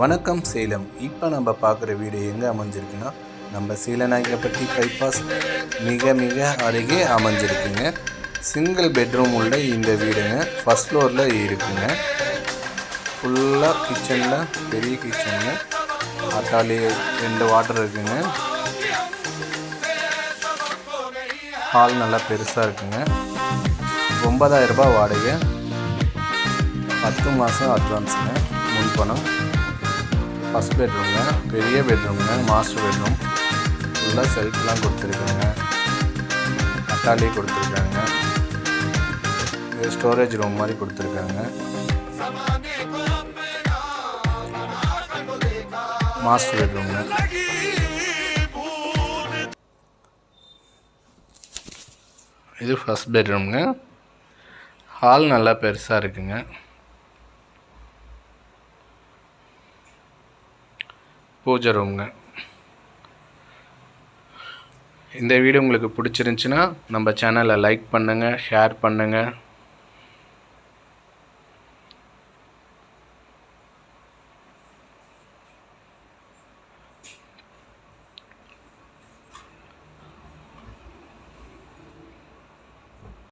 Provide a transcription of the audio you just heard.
வணக்கம் சேலம். இப்போ நம்ம பார்க்குற வீடு எங்கே அமைஞ்சிருக்குன்னா நம்ம சீலநாயகப்பட்டி பைபாஸ் மிக மிக அருகே அமைஞ்சிருக்குங்க. சிங்கிள் பெட்ரூம் உள்ள இந்த வீடுங்க. ஃபஸ்ட் ஃப்ளோரில் இருக்குங்க. ஃபுல்லாக கிச்சனில் பெரிய கிச்சனுங்க அட்டாலி ரெண்டு வாட்டர் இருக்குங்க. ஹால் நல்லா பெருசாக இருக்குங்க. ஒன்பதாயிரம் ரூபாய் வாடகை. பத்து மாதம் அட்வான்ஸுங்க முன்பணம். ஃபஸ்ட் பெட்ரூம்ங்க பெரிய பெட்ரூம்ங்க மாஸ்டர் பெட்ரூம் ஃபுல்லாக செல்ஃப்லாம் கொடுத்துருக்காங்க. அட்டாலி கொடுத்துருக்காங்க. இது ஸ்டோரேஜ் ரூம் மாதிரி கொடுத்துருக்காங்க. மாஸ்டர் பெட்ரூம்ங்க இது ஃபஸ்ட் பெட்ரூம்ங்க ஹால் நல்லா பெருசாக இருக்குங்க. பூஜை ரூம்ங்க இந்த வீடியோ உங்களுக்கு பிடிச்சிருந்துச்சின்னா நம்ம சேனலை லைக் பண்ணுங்கள் ஷேர் பண்ணுங்கள்